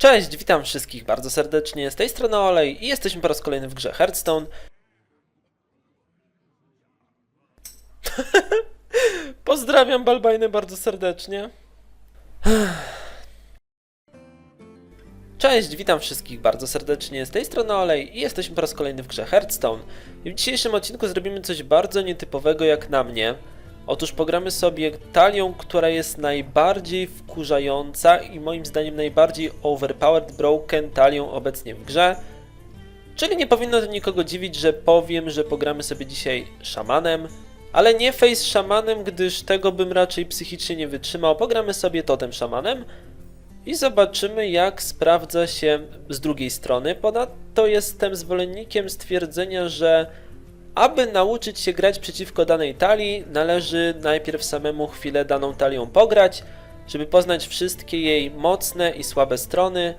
Cześć, witam wszystkich bardzo serdecznie. Z tej strony Olej i jesteśmy po raz kolejny w grze Hearthstone. Pozdrawiam Balbajny bardzo serdecznie. Cześć, witam wszystkich bardzo serdecznie. Z tej strony Olej i jesteśmy po raz kolejny w grze Hearthstone. I w dzisiejszym odcinku zrobimy coś bardzo nietypowego jak na mnie. Otóż pogramy sobie talią, która jest najbardziej wkurzająca i moim zdaniem najbardziej overpowered broken talią obecnie w grze. Czyli nie powinno to nikogo dziwić, że powiem, że pogramy sobie dzisiaj szamanem, ale nie face szamanem, gdyż tego bym raczej psychicznie nie wytrzymał. Pogramy sobie totem szamanem i zobaczymy jak sprawdza się z drugiej strony. Ponadto jestem zwolennikiem stwierdzenia, że aby nauczyć się grać przeciwko danej talii, należy najpierw samemu chwilę daną talią pograć, żeby poznać wszystkie jej mocne i słabe strony.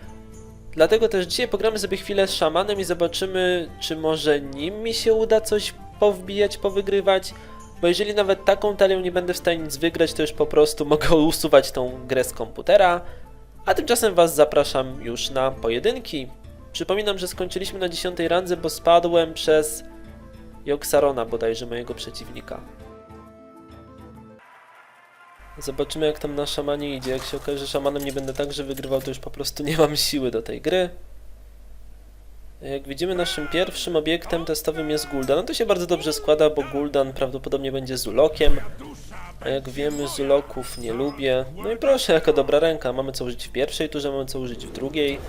Dlatego też dzisiaj pogramy sobie chwilę z szamanem i zobaczymy, czy może nim mi się uda coś powbijać, powygrywać. Bo jeżeli nawet taką talią nie będę w stanie nic wygrać, to już po prostu mogę usuwać tą grę z komputera. A tymczasem Was zapraszam już na pojedynki. Przypominam, że skończyliśmy na 10 randze, bo spadłem przez Joksarona bodajże mojego przeciwnika. Zobaczymy jak tam na szamanie idzie. Jak się okaże, że szamanem nie będę także wygrywał, to już po prostu nie mam siły do tej gry. Jak widzimy, naszym pierwszym obiektem testowym jest Guldan. No to się bardzo dobrze składa, bo Guldan prawdopodobnie będzie Zulokiem. A jak wiemy, Zuloków nie lubię. No i proszę, jaka dobra ręka. Mamy co użyć w pierwszej turze, mamy co użyć w drugiej.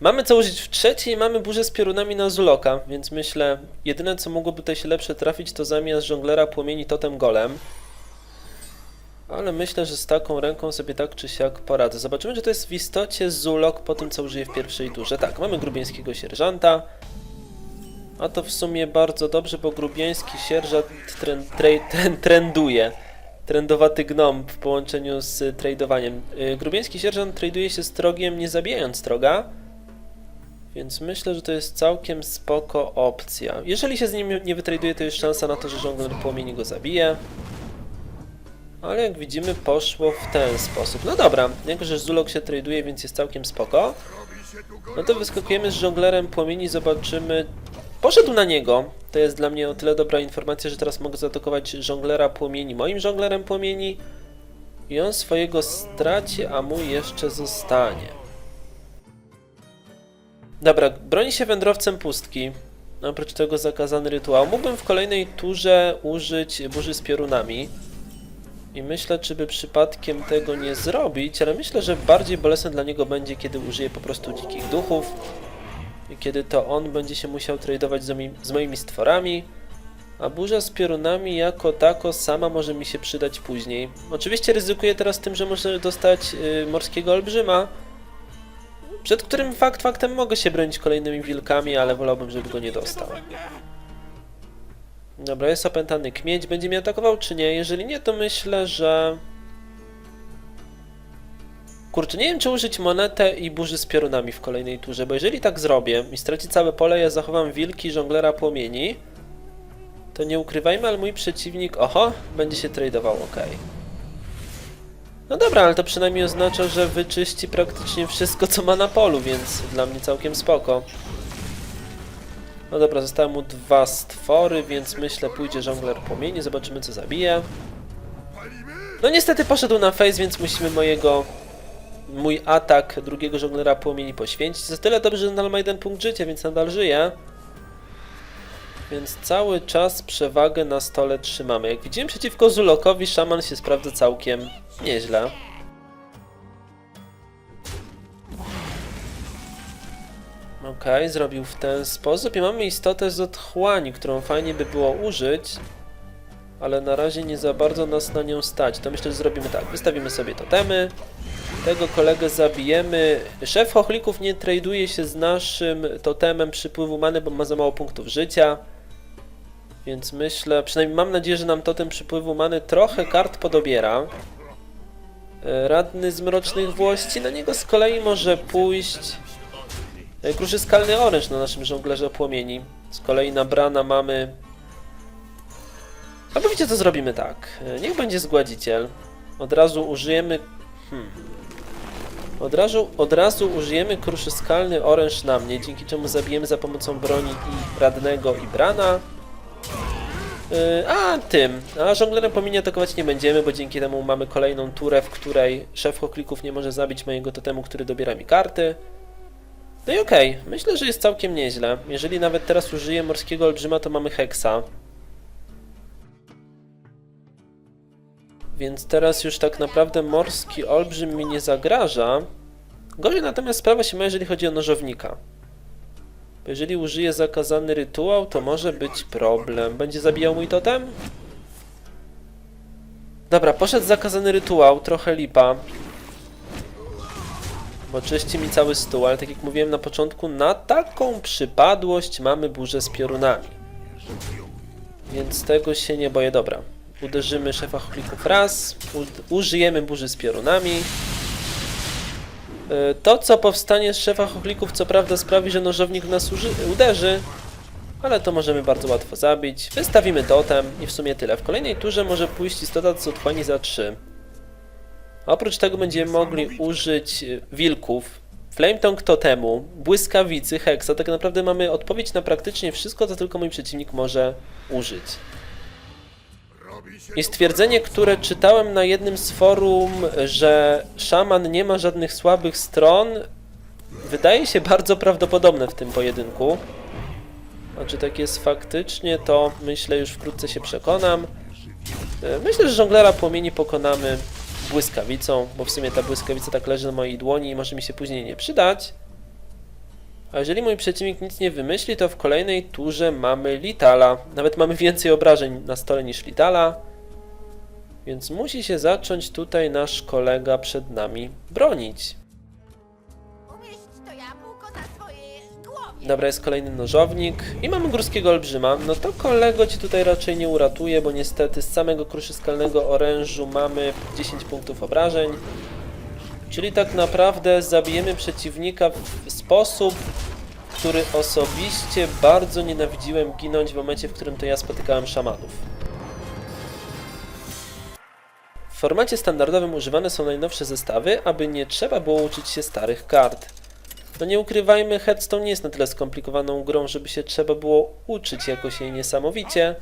Mamy co użyć w trzeciej, mamy burzę z piorunami na Zuloka, więc myślę, jedyne co mogłoby tutaj się lepsze trafić, to zamiast żonglera płomieni totem golem. Ale myślę, że z taką ręką sobie tak czy siak poradzę. Zobaczymy, czy to jest w istocie Zulok po tym, co użyję w pierwszej turze. Tak, mamy grubieńskiego sierżanta. A to w sumie bardzo dobrze, bo grubieński sierżant tren, trej- tren, trenduje. Trendowaty gnom w połączeniu z tradowaniem. Yy, grubieński sierżant traduje się z trogiem, nie zabijając troga. Więc myślę, że to jest całkiem spoko opcja. Jeżeli się z nim nie wytraduje, to jest szansa na to, że żongler płomieni go zabije. Ale jak widzimy, poszło w ten sposób. No dobra, jako że Zulok się traduje, więc jest całkiem spoko. No to wyskakujemy z żonglerem płomieni, zobaczymy. Poszedł na niego. To jest dla mnie o tyle dobra informacja, że teraz mogę zaatakować żonglera płomieni moim żonglerem płomieni. I on swojego straci, a mój jeszcze zostanie. Dobra, broni się wędrowcem pustki. Oprócz tego zakazany rytuał. Mógłbym w kolejnej turze użyć burzy z piorunami. I myślę, czy by przypadkiem tego nie zrobić, ale myślę, że bardziej bolesne dla niego będzie, kiedy użyje po prostu dzikich duchów. I kiedy to on będzie się musiał tradować z, z moimi stworami. A burza z piorunami jako tako sama może mi się przydać później. Oczywiście ryzykuję teraz tym, że może dostać y, morskiego olbrzyma, przed którym fakt faktem mogę się bronić kolejnymi wilkami, ale wolałbym, żeby go nie dostał. Dobra, jest opętany kmieć. Będzie mnie atakował czy nie? Jeżeli nie, to myślę, że... Kurczę, nie wiem czy użyć monetę i burzy z piorunami w kolejnej turze, bo jeżeli tak zrobię i straci całe pole, ja zachowam wilki żonglera płomieni, to nie ukrywajmy, ale mój przeciwnik, oho, będzie się tradował, okej. No dobra, ale to przynajmniej oznacza, że wyczyści praktycznie wszystko, co ma na polu, więc dla mnie całkiem spoko. No dobra, zostały mu dwa stwory, więc myślę pójdzie żongler płomieni, zobaczymy co zabije. No niestety poszedł na face, więc musimy mojego... Mój atak drugiego żonglera płomieni poświęcić. Jest tyle dobrze, że nadal ma jeden punkt życia, więc nadal żyje. Więc cały czas przewagę na stole trzymamy. Jak widzimy przeciwko Zulokowi, szaman się sprawdza całkiem nieźle. Okej, zrobił w ten sposób i mamy istotę z otchłani, którą fajnie by było użyć, ale na razie nie za bardzo nas na nią stać. To myślę, że zrobimy tak. Wystawimy sobie totemy, tego kolegę zabijemy. Szef chochlików nie traduje się z naszym totemem przypływu many, bo ma za mało punktów życia. Więc myślę, przynajmniej mam nadzieję, że nam totem przypływu many trochę kart podobiera. E, Radny z mrocznych włości, na niego z kolei może pójść e, kruszy skalny oręż na naszym żonglerze płomieni. Z kolei na Brana mamy... Albo wiecie co zrobimy tak, E, niech będzie zgładziciel. Od razu użyjemy... Hmm. Od razu, od razu użyjemy kruszy skalny oręż na mnie, dzięki czemu zabijemy za pomocą broni i radnego i brana. Yy, a tym, a żonglerem po minie atakować nie będziemy, bo dzięki temu mamy kolejną turę, w której szef hoklików nie może zabić mojego totemu, który dobiera mi karty. No i okej, myślę, że jest całkiem nieźle. Jeżeli nawet teraz użyję morskiego olbrzyma, to mamy heksa. Więc teraz już tak naprawdę morski olbrzym mi nie zagraża. Gorzej natomiast sprawa się ma, jeżeli chodzi o nożownika. Jeżeli użyję zakazany rytuał, to może być problem. Będzie zabijał mój totem? Dobra, poszedł zakazany rytuał, trochę lipa. Bo czyści mi cały stół, ale tak jak mówiłem na początku, na taką przypadłość mamy burzę z piorunami. Więc tego się nie boję. Dobra, uderzymy szefa chlików raz, użyjemy burzy z piorunami. E, To, co powstanie z szefa chochlików, co prawda sprawi, że nożownik nas uderzy, ale to możemy bardzo łatwo zabić. Wystawimy totem i w sumie tyle. W kolejnej turze może pójść istota z otchłani za 3. Oprócz tego będziemy mogli użyć e, wilków, flametongue totemu, błyskawicy, heksa. Tak naprawdę mamy odpowiedź na praktycznie wszystko, co tylko mój przeciwnik może użyć. I stwierdzenie, które czytałem na jednym z forum, że szaman nie ma żadnych słabych stron, wydaje się bardzo prawdopodobne w tym pojedynku. A czy tak jest faktycznie, to myślę już wkrótce się przekonam. E, Myślę, że żonglera płomieni pokonamy błyskawicą, bo w sumie ta błyskawica tak leży na mojej dłoni i może mi się później nie przydać. A jeżeli mój przeciwnik nic nie wymyśli, to w kolejnej turze mamy Litala. Nawet mamy więcej obrażeń na stole niż Litala. Więc musi się zacząć tutaj nasz kolega przed nami bronić. Umieść to jabłko na swojej głowie. Dobra, jest kolejny nożownik i mamy górskiego olbrzyma. No to kolego ci tutaj raczej nie uratuje, bo niestety z samego kruszy skalnego orężu mamy 10 punktów obrażeń. Czyli tak naprawdę zabijemy przeciwnika w sposób, który osobiście bardzo nienawidziłem ginąć w momencie, w którym to ja spotykałem szamanów. W formacie standardowym używane są najnowsze zestawy, aby nie trzeba było uczyć się starych kart. No nie ukrywajmy, Hearthstone nie jest na tyle skomplikowaną grą, żeby się trzeba było uczyć jakoś jej niesamowicie.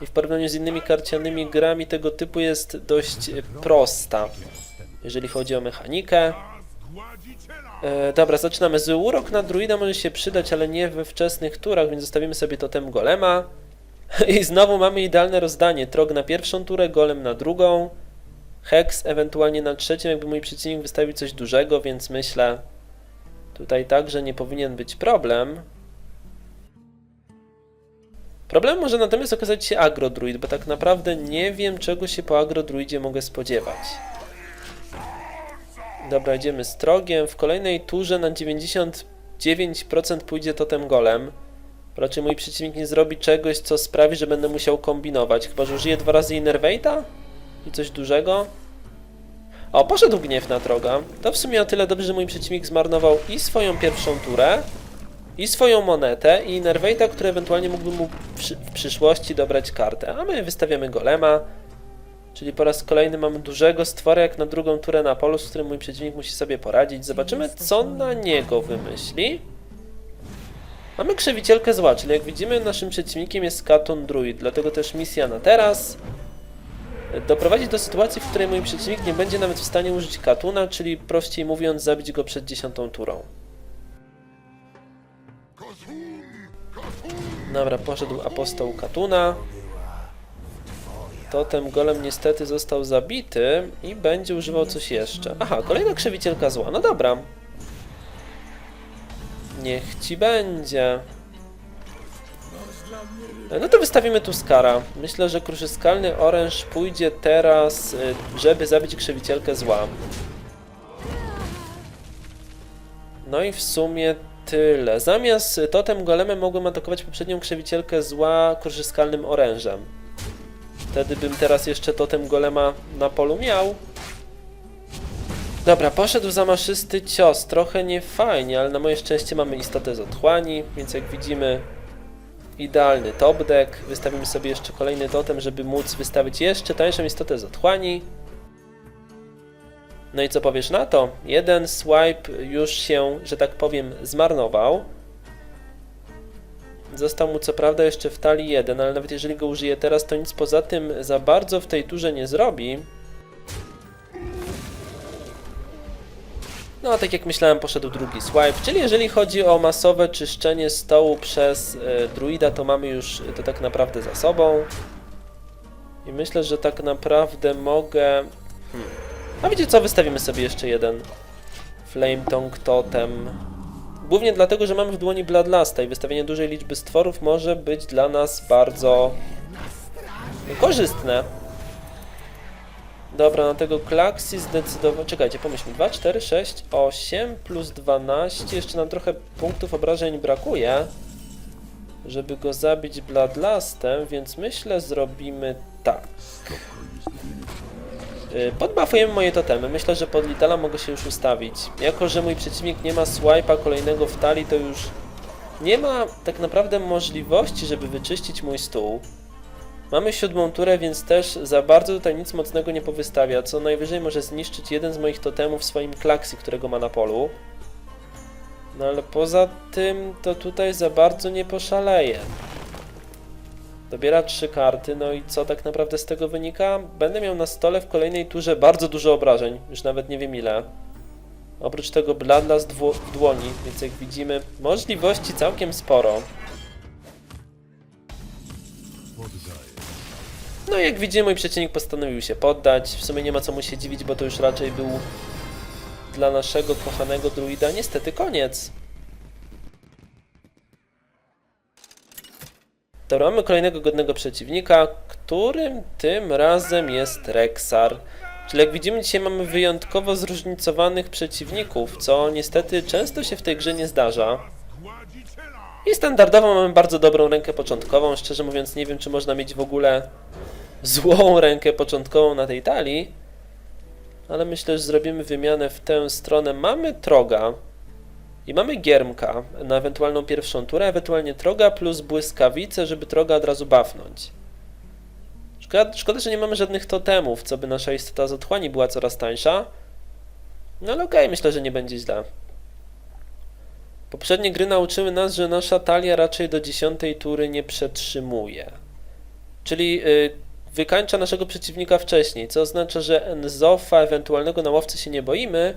I w porównaniu z innymi karcianymi grami tego typu jest dość prosta, jeżeli chodzi o mechanikę. E, dobra, zaczynamy. Zły urok na druida może się przydać, ale nie we wczesnych turach, więc zostawimy sobie totem golema. I znowu mamy idealne rozdanie. Trog na pierwszą turę, golem na drugą. Hex ewentualnie na trzecią, jakby mój przeciwnik wystawił coś dużego, więc myślę, Tutaj także nie powinien być problem. Problem może natomiast okazać się agrodruid, bo tak naprawdę nie wiem czego się po agrodruidzie mogę spodziewać. Dobra, idziemy z trogiem. W kolejnej turze na 99% pójdzie totem golem. Raczej mój przeciwnik nie zrobi czegoś, co sprawi, że będę musiał kombinować. Chyba, że użyję dwa razy Innervate'a? I coś dużego? O, poszedł gniew na droga. To w sumie o tyle dobrze, że mój przeciwnik zmarnował i swoją pierwszą turę, i swoją monetę, i Nerveita, który ewentualnie mógłby mu w przyszłości dobrać kartę. A my wystawiamy golema, czyli po raz kolejny mamy dużego stwora jak na drugą turę na polu, z którym mój przeciwnik musi sobie poradzić. Zobaczymy, co na niego wymyśli. Mamy krzewicielkę zła, czyli jak widzimy, naszym przeciwnikiem jest Katon Druid, dlatego też misja na teraz doprowadzić do sytuacji, w której mój przeciwnik nie będzie nawet w stanie użyć katuna, czyli prościej mówiąc zabić go przed dziesiątą turą. Dobra, poszedł apostoł katuna. Totem golem niestety został zabity i będzie używał coś jeszcze. Aha, kolejna krzewicielka zła. No dobra. Niech ci będzie. No to wystawimy tu skara. Myślę, że kruszyskalny oręż pójdzie teraz, y, żeby zabić krzewicielkę zła. No i w sumie tyle. Zamiast totem golemem mogłem atakować poprzednią krzewicielkę zła kruszyskalnym orężem. Wtedy bym teraz jeszcze totem golema na polu miał. Dobra, poszedł zamaszysty cios. Trochę niefajnie, ale na moje szczęście mamy istotę z otchłani, więc jak widzimy idealny top deck. Wystawimy sobie jeszcze kolejny totem, żeby móc wystawić jeszcze tańszą istotę z otchłani. No i co powiesz na to? Jeden swipe już się, że tak powiem, zmarnował. Został mu co prawda jeszcze w talii jeden, ale nawet jeżeli go użyje teraz, to nic poza tym za bardzo w tej turze nie zrobi. No a tak jak myślałem, poszedł drugi swipe, czyli jeżeli chodzi o masowe czyszczenie stołu przez e, druida, to mamy już to tak naprawdę za sobą. I myślę, że tak naprawdę mogę... Hmm. A wiecie co, wystawimy sobie jeszcze jeden Flame Tongue Totem. Głównie dlatego, że mamy w dłoni Bloodlusta i wystawienie dużej liczby stworów może być dla nas bardzo korzystne. Dobra, na tego Klaxi zdecydowanie... Czekajcie, pomyślmy. 2, 4, 6, 8 plus 12. Jeszcze nam trochę punktów obrażeń brakuje, żeby go zabić Bloodlustem, więc myślę zrobimy tak. Y, Podbafujemy moje totemy. Myślę, że pod Litala mogę się już ustawić. Jako, że mój przeciwnik nie ma swipe'a kolejnego w talii, to już nie ma tak naprawdę możliwości, żeby wyczyścić mój stół. Mamy siódmą turę, więc też za bardzo tutaj nic mocnego nie powystawia. Co najwyżej może zniszczyć jeden z moich totemów swoim klaksy, którego ma na polu. No ale poza tym to tutaj za bardzo nie poszaleje. Dobiera trzy karty, no i co tak naprawdę z tego wynika? Będę miał na stole w kolejnej turze bardzo dużo obrażeń, już nawet nie wiem ile. Oprócz tego Bloodlust dwu- w dłoni, więc jak widzimy, możliwości całkiem sporo. No jak widzimy, mój przeciwnik postanowił się poddać. W sumie nie ma co mu się dziwić, bo to już raczej był dla naszego kochanego druida niestety koniec. Dobra, mamy kolejnego godnego przeciwnika, którym tym razem jest Rexar. Czyli jak widzimy, dzisiaj mamy wyjątkowo zróżnicowanych przeciwników, co niestety często się w tej grze nie zdarza. I standardowo mamy bardzo dobrą rękę początkową. Szczerze mówiąc, nie wiem, czy można mieć w ogóle złą rękę początkową na tej talii. Ale myślę, że zrobimy wymianę w tę stronę. Mamy Troga i mamy Giermka na ewentualną pierwszą turę, ewentualnie Troga plus Błyskawice, żeby Troga od razu buffnąć. Szkoda, szkoda, że nie mamy żadnych totemów, co by nasza istota z otchłani była coraz tańsza. No ale okej, myślę, że nie będzie źle. Poprzednie gry nauczyły nas, że nasza talia raczej do 10 tury nie przetrzymuje. Czyli y, wykańcza naszego przeciwnika wcześniej, co oznacza, że Enzofa, ewentualnego na łowcy się nie boimy,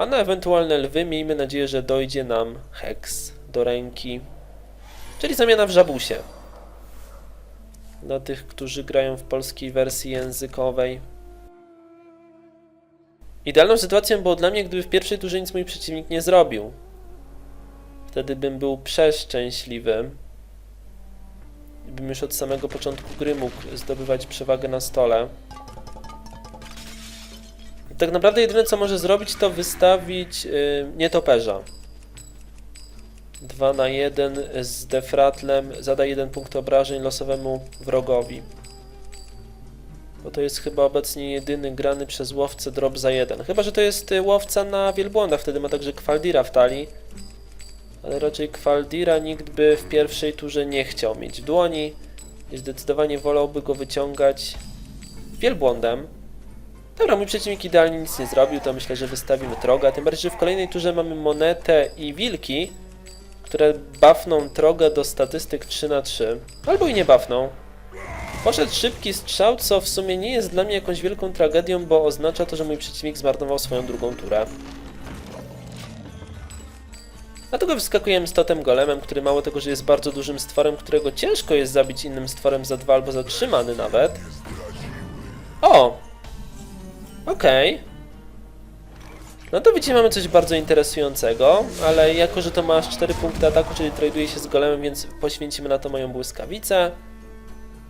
a na ewentualne lwy miejmy nadzieję, że dojdzie nam Hex do ręki. Czyli zamiana w żabusie. Dla tych, którzy grają w polskiej wersji językowej. Idealną sytuacją było dla mnie, gdyby w pierwszej turze nic mój przeciwnik nie zrobił. Wtedy bym był przeszczęśliwy. Bym już od samego początku gry mógł zdobywać przewagę na stole. Tak naprawdę jedyne co może zrobić to wystawić yy, nietoperza. 2 na 1 z defratlem zada jeden punkt obrażeń losowemu wrogowi. Bo to jest chyba obecnie jedyny grany przez łowcę drop za jeden. Chyba, że to jest y, łowca na wielbłądach, wtedy ma także Kwaldira w talii. Ale raczej Kwaldira nikt by w pierwszej turze nie chciał mieć w dłoni. I zdecydowanie wolałby go wyciągać wielbłądem. Dobra, mój przeciwnik idealnie nic nie zrobił, to myślę, że wystawimy Troga. Tym bardziej, że w kolejnej turze mamy Monetę i Wilki, które buffną Troga do statystyk 3 na 3 Albo i nie buffną. Poszedł szybki strzał, co w sumie nie jest dla mnie jakąś wielką tragedią, bo oznacza to, że mój przeciwnik zmarnował swoją drugą turę. Dlatego wyskakujemy z totem golemem, który mało tego, że jest bardzo dużym stworem, którego ciężko jest zabić innym stworem za dwa albo za trzy nawet. O! Okej. No to widzicie, mamy coś bardzo interesującego, ale jako, że to ma aż 4 punkty ataku, czyli traduje się z golemem, więc poświęcimy na to moją błyskawicę.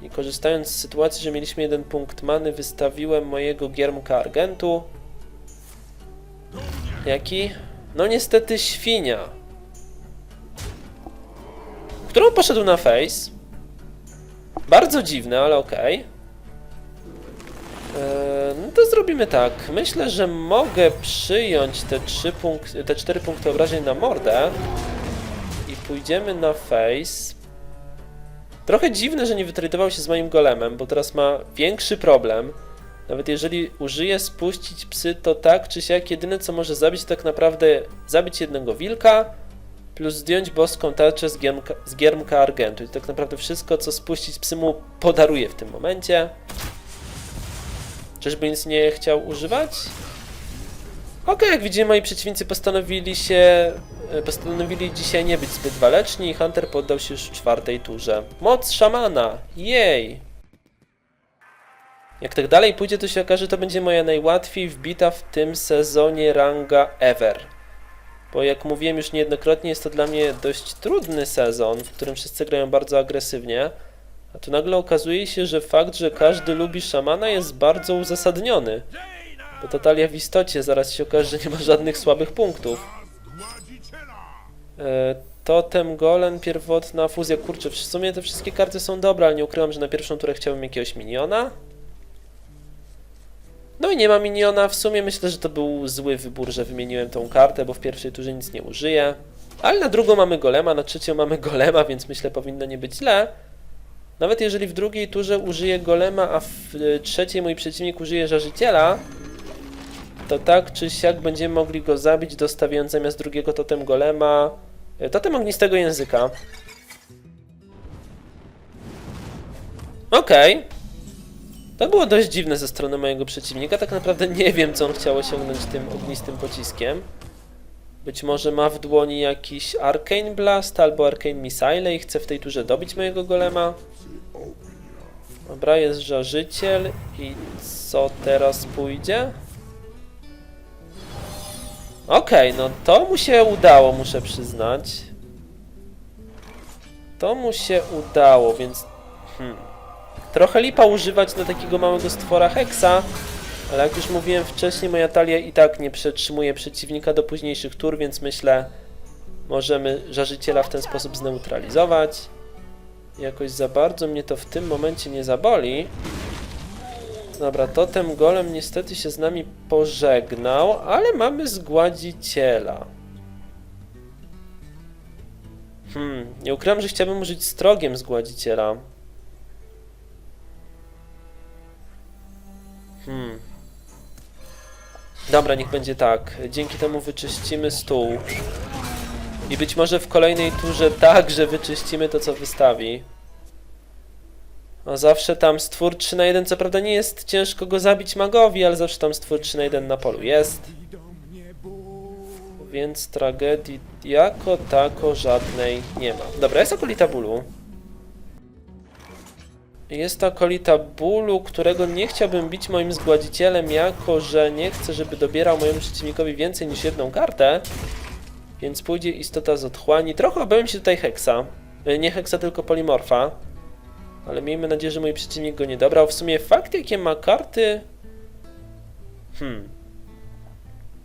I korzystając z sytuacji, że mieliśmy jeden punkt many, wystawiłem mojego giermka Argentu. Jaki? No niestety świnia. Którą poszedł na face. Bardzo dziwne, ale okej. Eee, No to zrobimy tak. Myślę, że mogę przyjąć te, trzy punk- te 4 punkty obrażeń na mordę i pójdziemy na face. Trochę dziwne, że nie wytradował się z moim golemem, bo teraz ma większy problem. Nawet jeżeli użyje spuścić psy, to tak czy siak jedyne co może zabić to tak naprawdę zabić jednego wilka plus zdjąć boską tarczę z giermka, z giermka Argentu. I tak naprawdę wszystko co spuścić psy mu podaruje w tym momencie. Czyżby nic nie chciał używać? Okej, jak widzimy, moi przeciwnicy postanowili się. e, Postanowili dzisiaj nie być zbyt waleczni i Hunter poddał się już w czwartej turze. Moc szamana! Jej! Jak tak dalej pójdzie, to się okaże, to będzie moja najłatwiej wbita w tym sezonie ranga ever. Bo jak mówiłem już niejednokrotnie, jest to dla mnie dość trudny sezon, w którym wszyscy grają bardzo agresywnie. A tu nagle okazuje się, że fakt, że każdy lubi szamana jest bardzo uzasadniony. Bo to talia w istocie zaraz się okaże, że nie ma żadnych słabych punktów. E, totem, golem, pierwotna fuzja. Kurczę, w sumie te wszystkie karty są dobre, ale nie ukrywam, że na pierwszą turę chciałbym jakiegoś miniona. No i nie ma miniona. W sumie myślę, że to był zły wybór, że wymieniłem tą kartę, bo w pierwszej turze nic nie użyję. Ale na drugą mamy golema, na trzecią mamy golema, więc myślę powinno nie być źle. Nawet jeżeli w drugiej turze użyję golema, a w y, trzeciej mój przeciwnik użyje żarzyciela, to tak czy siak będziemy mogli go zabić, dostawiając zamiast drugiego totem golema y, totem ognistego języka. Okej. To było dość dziwne ze strony mojego przeciwnika. Tak naprawdę nie wiem, co on chciał osiągnąć tym ognistym pociskiem. Być może ma w dłoni jakiś Arcane Blast albo Arcane Missile i chce w tej turze dobić mojego golema. Dobra, jest żarzyciel i co teraz pójdzie? Okej, no to mu się udało, muszę przyznać. To mu się udało, więc... Hmm. Trochę lipa używać na takiego małego stwora Hexa, ale jak już mówiłem wcześniej, moja talia i tak nie przetrzymuje przeciwnika do późniejszych tur, więc myślę, możemy żarzyciela w ten sposób zneutralizować. Jakoś za bardzo mnie to w tym momencie nie zaboli. Dobra, totem golem niestety się z nami pożegnał, ale mamy zgładziciela. Hmm, nie ukrywam, że chciałbym użyć strogiem zgładziciela. Hmm. Dobra, niech będzie tak. Dzięki temu wyczyścimy stół. I być może w kolejnej turze także wyczyścimy to, co wystawi. A zawsze tam stwór 3 na 1, co prawda nie jest ciężko go zabić magowi, ale zawsze tam stwór 3 na 1 na polu jest. Więc tragedii jako tako żadnej nie ma. Dobra, jest akolita bólu. Jest to akolita bólu, którego nie chciałbym bić moim zgładzicielem, jako że nie chcę, żeby dobierał mojemu przeciwnikowi więcej niż jedną kartę. Więc pójdzie istota z otchłani. Trochę obawiam się tutaj heksa. E, Nie heksa, tylko polimorfa. Ale miejmy nadzieję, że mój przeciwnik go nie dobrał. W sumie fakt, jakie ma karty... Hmm.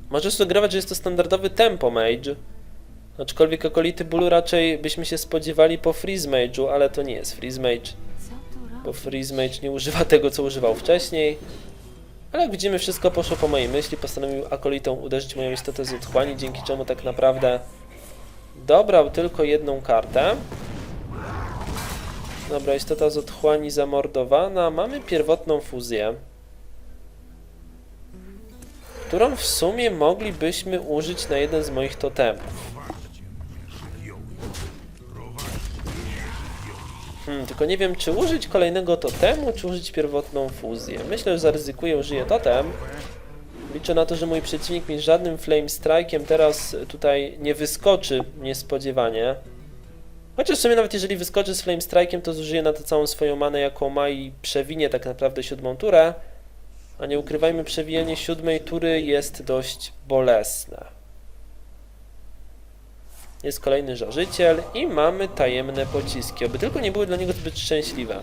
Może sugerować, że jest to standardowy tempo mage. Aczkolwiek akolity bólu raczej byśmy się spodziewali po freeze mage'u, ale to nie jest freeze mage. Bo freeze mage nie używa tego, co używał wcześniej. Ale jak widzimy, wszystko poszło po mojej myśli. Postanowił akolitą uderzyć moją istotę z otchłani, dzięki czemu tak naprawdę dobrał tylko jedną kartę. Dobra, istota z otchłani zamordowana. Mamy pierwotną fuzję. Którą w sumie moglibyśmy użyć na jeden z moich totemów. Hmm, tylko nie wiem, czy użyć kolejnego totemu, czy użyć pierwotną fuzję. Myślę, że zaryzykuję, użyję totem. Liczę na to, że mój przeciwnik mi żadnym Flame Strike'iem teraz tutaj nie wyskoczy niespodziewanie. Chociaż w sumie nawet jeżeli wyskoczy z Flame Strike'iem, to zużyje na to całą swoją manę, jaką ma i przewinie tak naprawdę siódmą turę. A nie ukrywajmy, przewijanie siódmej tury jest dość bolesne. Jest kolejny żarzyciel i mamy tajemne pociski. Oby tylko nie były dla niego zbyt szczęśliwe.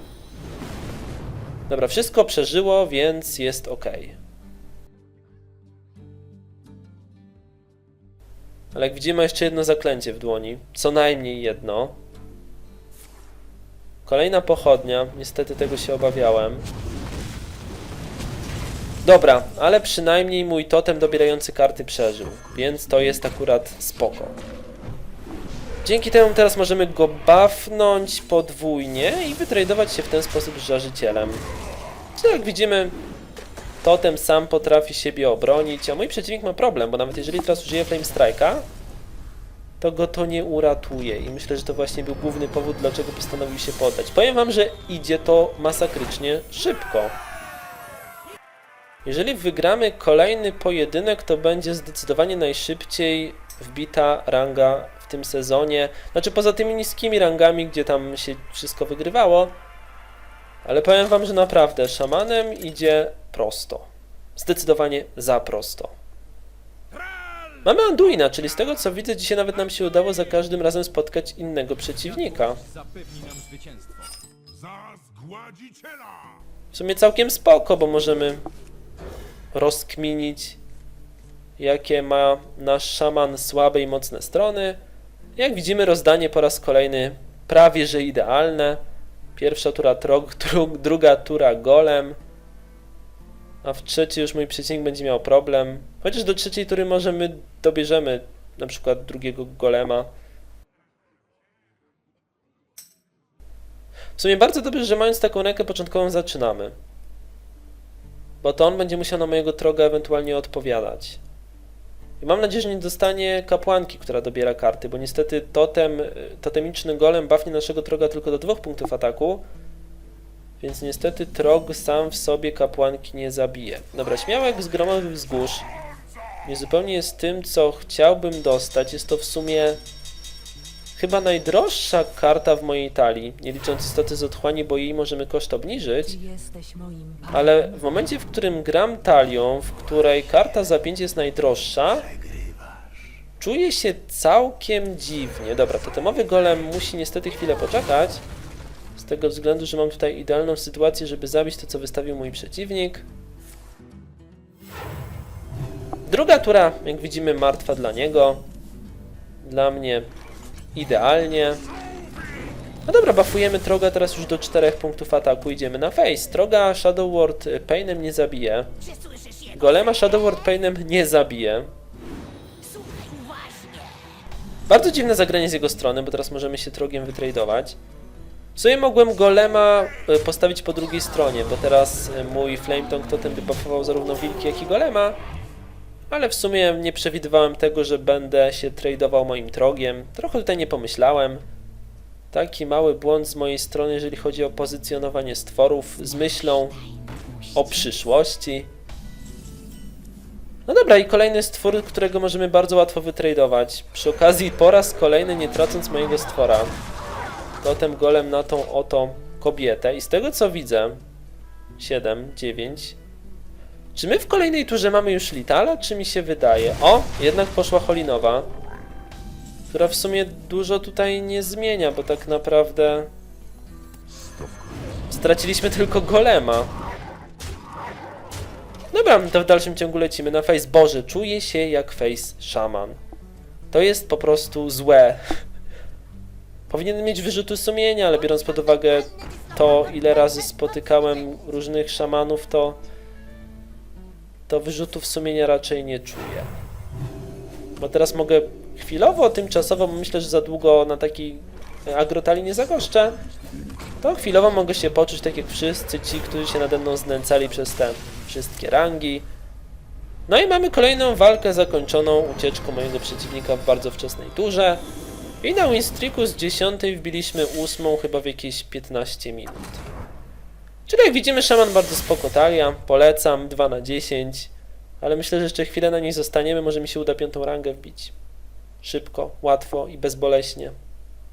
Dobra, wszystko przeżyło, więc jest ok. Ale jak widzimy, jeszcze jedno zaklęcie w dłoni. Co najmniej jedno. Kolejna pochodnia. Niestety tego się obawiałem. Dobra, ale przynajmniej mój totem dobierający karty przeżył, więc to jest akurat spoko. Dzięki temu teraz możemy go buffnąć podwójnie i wytradować się w ten sposób z żarzycielem. Co jak widzimy, totem sam potrafi siebie obronić, a mój przeciwnik ma problem, bo nawet jeżeli teraz użyje Flame Strike'a, to go to nie uratuje i myślę, że to właśnie był główny powód, dlaczego postanowił się poddać. Powiem wam, że idzie to masakrycznie szybko. Jeżeli wygramy kolejny pojedynek, to będzie zdecydowanie najszybciej wbita ranga tym sezonie. Znaczy poza tymi niskimi rangami, gdzie tam się wszystko wygrywało. Ale powiem wam, że naprawdę szamanem idzie prosto. Zdecydowanie za prosto. Mamy Anduina, czyli z tego co widzę, dzisiaj nawet nam się udało za każdym razem spotkać innego przeciwnika. W sumie całkiem spoko, bo możemy rozkminić, jakie ma nasz szaman słabe i mocne strony. Jak widzimy, rozdanie po raz kolejny prawie że idealne. Pierwsza tura trog, dru, druga tura golem, a w trzeciej już mój przeciwnik będzie miał problem. Chociaż do trzeciej tury możemy dobierzemy na przykład drugiego golema. W sumie bardzo dobrze, że mając taką rękę początkową zaczynamy. Bo to on będzie musiał na mojego troga ewentualnie odpowiadać. I mam nadzieję, że nie dostanie kapłanki, która dobiera karty, bo niestety totem, totemiczny golem buffnie naszego troga tylko do dwóch punktów ataku. Więc niestety trog sam w sobie kapłanki nie zabije. Dobra, śmiałek z gromowych wzgórz niezupełnie jest tym, co chciałbym dostać. Jest to w sumie chyba najdroższa karta w mojej talii, nie licząc istoty z otchłani, bo jej możemy koszt obniżyć. Ale w momencie, w którym gram talią, w której karta za 5 jest najdroższa, czuję się całkiem dziwnie. Dobra, totemowy golem musi niestety chwilę poczekać, z tego względu, że mam tutaj idealną sytuację, żeby zabić to, co wystawił mój przeciwnik. Druga tura, jak widzimy, martwa dla niego. Dla mnie idealnie. No dobra, buffujemy Troga teraz już do 4 punktów ataku, idziemy na face. Troga Shadow Ward y, Painem nie zabije. Golema Shadow Ward Painem nie zabije. Bardzo dziwne zagranie z jego strony, bo teraz możemy się Trogiem wytradować. W sumie mogłem Golema y, postawić po drugiej stronie, bo teraz y, mój Flame Tongue Totem wybuffował zarówno Wilki, jak i Golema. Ale w sumie nie przewidywałem tego, że będę się tradował moim Trogiem. Trochę tutaj nie pomyślałem. Taki mały błąd z mojej strony, jeżeli chodzi o pozycjonowanie stworów z myślą o przyszłości. No dobra, i kolejny stwór, którego możemy bardzo łatwo wytradować. Przy okazji po raz kolejny nie tracąc mojego stwora. Totem golem na tą oto kobietę. I z tego co widzę, 7, 9. Czy my w kolejnej turze mamy już Litala, czy mi się wydaje? O, jednak poszła Holinowa. Która w sumie dużo tutaj nie zmienia, bo tak naprawdę straciliśmy tylko golema. Dobra, to w dalszym ciągu lecimy na face. Boże, czuję się jak face szaman. To jest po prostu złe. Powinien mieć wyrzuty sumienia, ale biorąc pod uwagę to, ile razy spotykałem różnych szamanów, to to wyrzutów sumienia raczej nie czuję. Bo teraz mogę chwilowo, tymczasowo, myślę, że za długo na takiej agrotali nie zagoszczę, to chwilowo mogę się poczuć tak jak wszyscy ci, którzy się nade mną znęcali przez te wszystkie rangi. No i mamy kolejną walkę zakończoną ucieczką mojego przeciwnika w bardzo wczesnej turze. I na winstreaku z 10 wbiliśmy 8 chyba w jakieś 15 minut. Czyli jak widzimy, szaman bardzo spoko talia, polecam, 2 na 10, ale myślę, że jeszcze chwilę na niej zostaniemy, może mi się uda piątą rangę wbić. Szybko, łatwo i bezboleśnie.